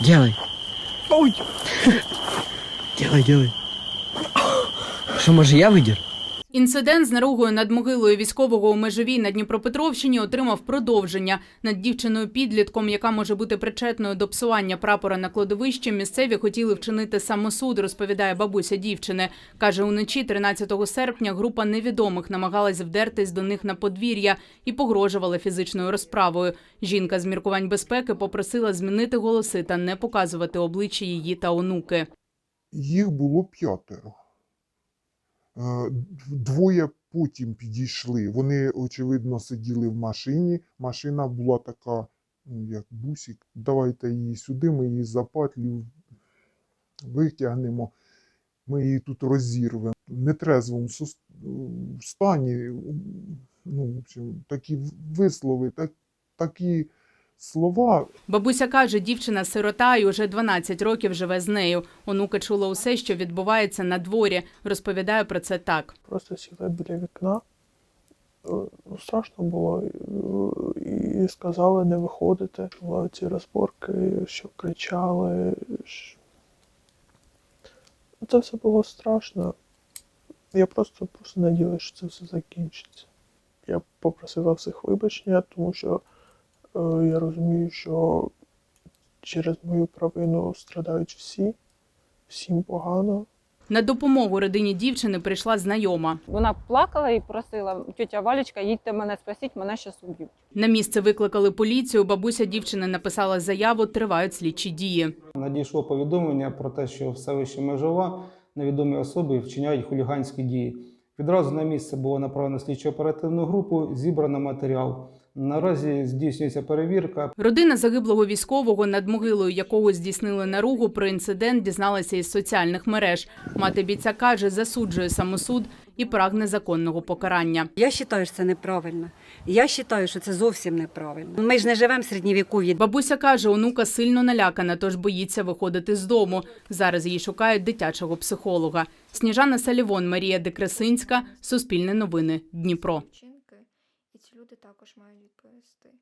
Делай. Ой! Делай, делай. Что, может, я видір? Інцидент з наругою над могилою військового у межовій на Дніпропетровщині отримав продовження. Над дівчиною підлітком, яка може бути причетною до псування прапора на кладовищі, місцеві хотіли вчинити самосуд, розповідає бабуся дівчини. Каже, уночі 13 серпня група невідомих намагалась вдертись до них на подвір'я і погрожувала фізичною розправою. Жінка з міркувань безпеки попросила змінити голоси та не показувати обличчя її та онуки. Їх було п'ятеро. Е, Двоє потім підійшли. Вони, очевидно, сиділи в машині. Машина була така, ну, як бусик. Давайте її сюди, ми її за патлю витягнемо, ми її тут розірвемо. В нетрезвому стані, ну, в общем, такі вислови, так, такі слова Бабуся каже, дівчина сирота і уже 12 років живе з нею. Онука чула усе, що відбувається на дворі. Розповідає про це так. Просто сіла біля вікна. Е, Ну, страшно було. е, І сказали не виходити. Були ці розборки, що кричали. що- Це все було страшно. Я просто, просто надіялася, що це все закінчиться. Я попросила всіх вибачення, тому що я розумію, що через мою провину страдають всі, всім погано. На допомогу родині дівчини прийшла знайома. Вона плакала і просила тетя Валечка, їдьте мене спасіть, мене щас уб'ють. На місце викликали поліцію. Бабуся дівчини написала заяву. Тривають слідчі дії. Надійшло повідомлення про те, що в селищі Межова невідомі особи вчиняють хуліганські дії. Відразу на місце було направлено слідчо-оперативну групу, зібрано матеріал. Наразі здійснюється перевірка. Родина загиблого військового, над могилою якого здійснили наругу, про інцидент дізналася із соціальних мереж. Мати бійця каже, засуджує самосуд і прагне законного покарання. Я вважаю, що це неправильно. Я вважаю, що це зовсім неправильно. Ми ж не живемо в середньовіков'ї. Бабуся каже, онука сильно налякана, тож боїться виходити з дому. Зараз її шукають дитячого психолога. Сніжана Салівон, Марія Декрасинська, Суспільне новини, Дніпро. Люди також мають відповісти.